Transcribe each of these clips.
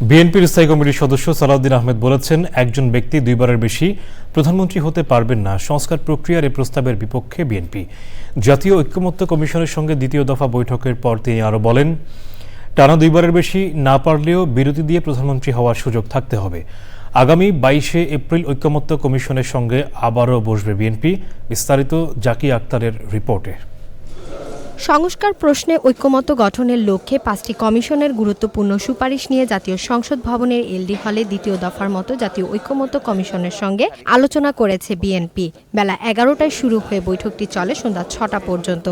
বিএনপির স্থায়ী কমিটির সদস্য সালাউদ্দিন আহমেদ বলেছেন, একজন ব্যক্তি দুইবারের বেশি প্রধানমন্ত্রী হতে পারবেন না। সংস্কার প্রক্রিয়ার এ প্রস্তাবের বিপক্ষে বিএনপি। জাতীয় ঐক্যমত্য কমিশনের সঙ্গে দ্বিতীয় দফা বৈঠকের পর তিনি আরও বলেন, টানা দুইবারের বেশি না পারলেও বিরতি দিয়ে প্রধানমন্ত্রী হওয়ার সুযোগ থাকতে হবে। আগামী বাইশে এপ্রিল ঐক্যমত্য কমিশনের সঙ্গে আবারও বসবে বিএনপি। বিস্তারিত জাকি আক্তারের রিপোর্টে। সংস্কার প্রশ্নে ঐক্যমত গঠনের লক্ষ্যে পাঁচটি কমিশনের গুরুত্বপূর্ণ সুপারিশ নিয়ে জাতীয় সংসদ ভবনের এলডি হলে দ্বিতীয় দফার মতো জাতীয় ঐক্যমত কমিশনের সঙ্গে আলোচনা করেছে বিএনপি। বেলা এগারোটায় শুরু হয়ে বৈঠকটি চলে সন্ধ্যা ছটা পর্যন্ত।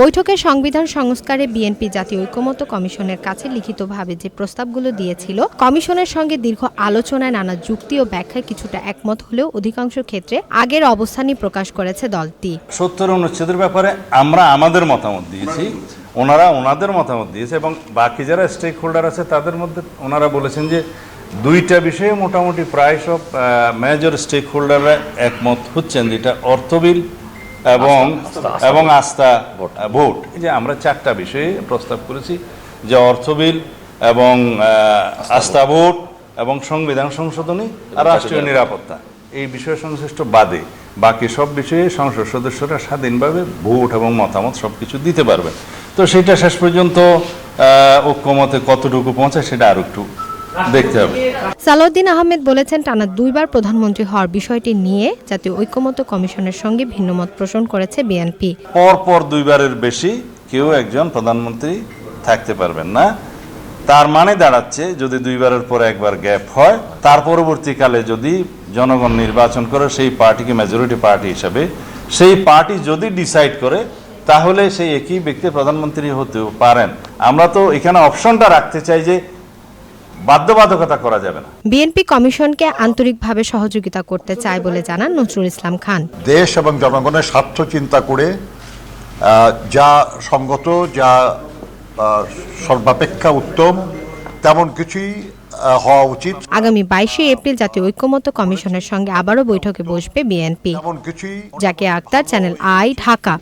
বৈঠকে সংবিধান সংস্কারে বিএনপি জাতীয় ঐক্যমত্য কমিশনের কাছে লিখিতভাবে যে প্রস্তাবগুলো দিয়েছিল, কমিশনের সঙ্গে দীর্ঘ আলোচনায় নানা যুক্তি ও ব্যাখ্যায় কিছুটা একমত হলেও অধিকাংশ ক্ষেত্রে আগের অবস্থানই প্রকাশ করেছে দলটি। সত্তর অনুচ্ছেদের ব্যাপারে আমরা আমাদের মতামত দিয়েছি, ওনারা ওনাদের মতামত দিয়েছে এবং বাকি যারা স্টেক হোল্ডার আছে তাদের মধ্যে ওনারা বলেছেন যে দুইটা বিষয়ে মোটামুটি প্রায় সব মেজর স্টেক হোল্ডাররা একমত হচ্ছেন, যেটা অর্থ বিল এবং এবং আস্থা ভোট। এই যে আমরা চারটা বিষয়ে প্রস্তাব করেছি যে অর্থ বিল এবং আস্থা ভোট। এবং সংবিধান সংশোধনী আর রাষ্ট্রীয় নিরাপত্তা। এই বিষয় সংশ্লিষ্ট বাদে বাকি সব বিষয়ে সংসদ সদস্যরা স্বাধীনভাবে ভোট এবং মতামত সব কিছু দিতে পারবেন। তো সেটা শেষ পর্যন্ত ঐক্যমতে কতটুকু পৌঁছায় সেটা আর একটু দেখতে হবে। সালাউদ্দিন আহমেদ বলেছেন টানা দুইবার প্রধানমন্ত্রী হওয়ার বিষয়টি নিয়ে জাতীয় ঐক্যমত্য কমিশনের সঙ্গে ভিন্নমত পোষণ করেছে বিএনপি। পর পর দুইবারের বেশি কেউ একজন প্রধানমন্ত্রী থাকতে পারবেন না। তার মানে দাঁড়াচ্ছে যদি দুইবারের পর একবার গ্যাপ হয় তার পরবর্তীকালে যদি জনগণ নির্বাচন করে সেই পার্টিকে মেজরিটি পার্টি হিসাবে সেই পার্টি যদি ডিসাইড করে তাহলে সেই একই ব্যক্তি প্রধানমন্ত্রী হতেও পারেন। আমরা তো এখানে অপশনটা রাখতে চাই যে বাধ্যবাধকতা করা যাবে না। বিএনপি কমিশনকে আন্তরিকভাবে সহযোগিতা করতে চায় বলে জানান নজরুল ইসলাম খান। দেশ এবং জনগণের স্বার্থ চিন্তা করে যা সঙ্গত যা সর্বাপেক্ষা উত্তম তেমন কিছুই হওয়া উচিত। আগামী বাইশে এপ্রিল জাতীয় ঐক্যমত্য কমিশনের সঙ্গে আবারও বৈঠকে বসবে বিএনপি। জাকে আক্তার চ্যানেল আই ঢাকা।